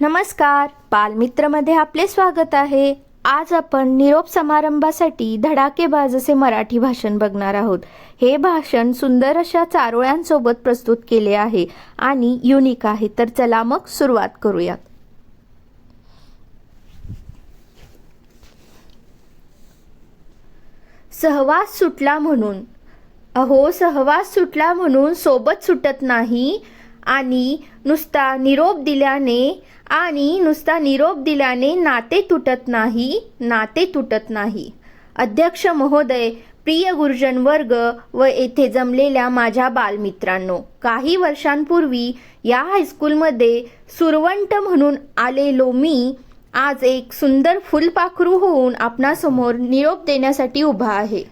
नमस्कार बालमित्रमध्ये आपले स्वागत आहे. आज आपण निरोप समारंभासाठी धडाकेबाज असे मराठी भाषण बघणार आहोत. हे भाषण सुंदर अशा चारोळ्यांसोबत प्रस्तुत केले आहे आणि युनिक आहे तर चला मग सुरुवात करूयात. सहवास सुटला म्हणून. अहो सहवास सुटला म्हणून सोबत सुटत नाही. आणि नुसता निरोप दिल्याने आणि नुसता निरोप दिल्याने नाते तुटत नाही नाते तुटत नाही. अध्यक्ष महोदय प्रिय गुरुजन वर्ग व येथे जमलेल्या माझ्या बालमित्रांनो काही वर्षांपूर्वी या हायस्कूलमध्ये सुरवंट म्हणून आलेलो मी आज एक सुंदर फुलपाखरू होऊन आपणासमोर निरोप देण्यासाठी उभा आहे.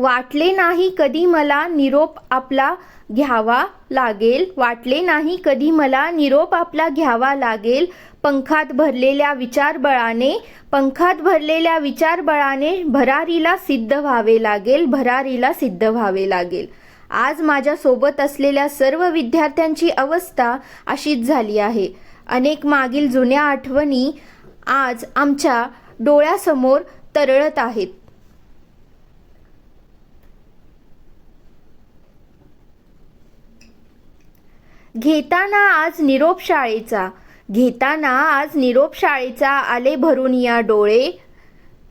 वाटले नाही कधी मला निरोप आपला घ्यावा लागेल. वाटले नाही कधी मला निरोप आपला घ्यावा लागेल. पंखात भरलेल्या विचारबळाने पंखात भरलेल्या विचारबळाने भरारीला सिद्ध व्हावे लागेल भरारीला सिद्ध व्हावे लागेल. आज माझ्यासोबत असलेल्या सर्व विद्यार्थ्यांची अवस्था अशीच झाली आहे. अनेक मागील जुन्या आठवणी आज आमच्या डोळ्यासमोर तरळत आहेत. घेताना आज निरोप शाळेचा. घेताना आज निरोप शाळेचा आले भरून या डोळे.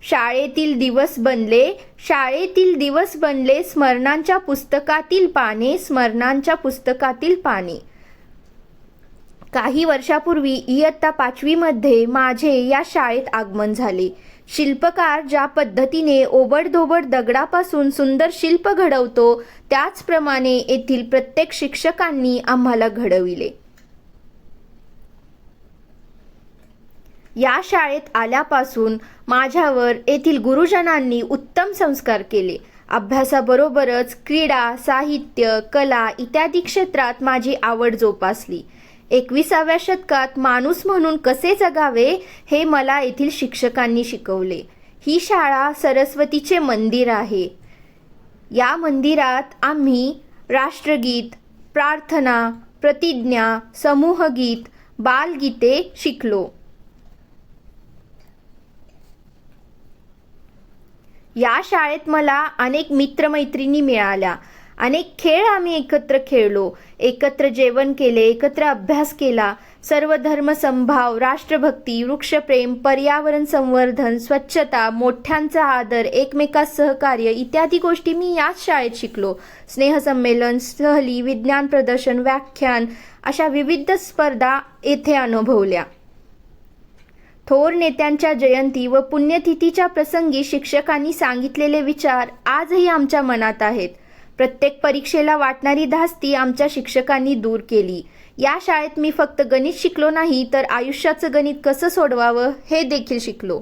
शाळेतील दिवस बनले. शाळेतील दिवस बनले स्मरणांच्या पुस्तकातील पाने स्मरणांच्या पुस्तकातील पाने. काही वर्षापूर्वी इयत्ता पाचवीमध्ये माझे या शाळेत आगमन झाले. शिल्पकार ज्या पद्धतीने ओबडधोबड दगडापासून सुंदर शिल्प घडवतो त्याचप्रमाणे येथील प्रत्येक शिक्षकांनी आम्हाला घडविले. या शाळेत आल्यापासून माझ्यावर येथील गुरुजनांनी उत्तम संस्कार केले. अभ्यासाबरोबरच क्रीडा साहित्य कला इत्यादी क्षेत्रात माझी आवड जोपासली. एकविसाव्या शतकात माणूस म्हणून कसे जगावे हे मला येथील शिक्षकांनी शिकवले. ही शाळा सरस्वतीचे मंदिर आहे. या मंदिरात आम्ही राष्ट्रगीत प्रार्थना प्रतिज्ञा समूहगीत बालगीते शिकलो. या शाळेत मला अनेक मित्रमैत्रिणी मिळाल्या. अनेक खेळ आम्ही एकत्र खेळलो. एकत्र जेवण केले एकत्र अभ्यास केला. सर्व धर्मसंभाव राष्ट्रभक्ती वृक्षप्रेम पर्यावरण संवर्धन स्वच्छता मोठ्यांचा आदर एकमेकात सहकार्य इत्यादी गोष्टी मी याच शाळेत शिकलो. स्नेहसंमेलन सहली विज्ञान प्रदर्शन व्याख्यान अशा विविध स्पर्धा येथे अनुभवल्या. थोर नेत्यांच्या जयंती व पुण्यतिथीच्या प्रसंगी शिक्षकांनी सांगितलेले विचार आजही आमच्या मनात आहेत. प्रत्येक परीक्षेला वाटणारी धास्ती आमच्या शिक्षकांनी दूर केली. या शाळेत मी फक्त गणित शिकलो नाही तर आयुष्याचं गणित कसं सोडवावं हे देखील शिकलो.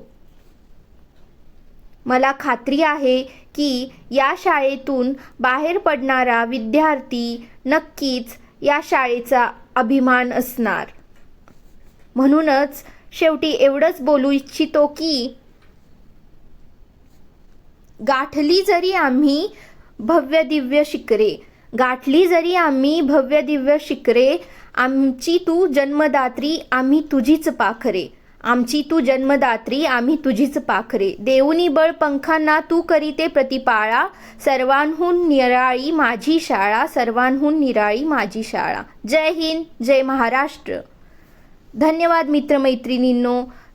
मला खात्री आहे की या शाळेतून बाहेर पडणारा विद्यार्थी नक्कीच या शाळेचा अभिमान असणार. म्हणूनच शेवटी एवढंच बोलू इच्छितो की गाठली जरी आम्ही भव्य दिव्य शिखरे. गाठली जरी आम्ही भव्य दिव्य शिखरे आमची तू जन्मदात्री आम्ही तुझीच पाखरे. आमची तू जन्मदात्री आम्ही तुझीच पाखरे. देऊनी बळ पंखांना तू करीते प्रतिपाळा. सर्वांहून निराळी माझी शाळा सर्वांहून निराळी माझी शाळा. जय हिंद जय महाराष्ट्र. धन्यवाद मित्रमैत्रिणींनो.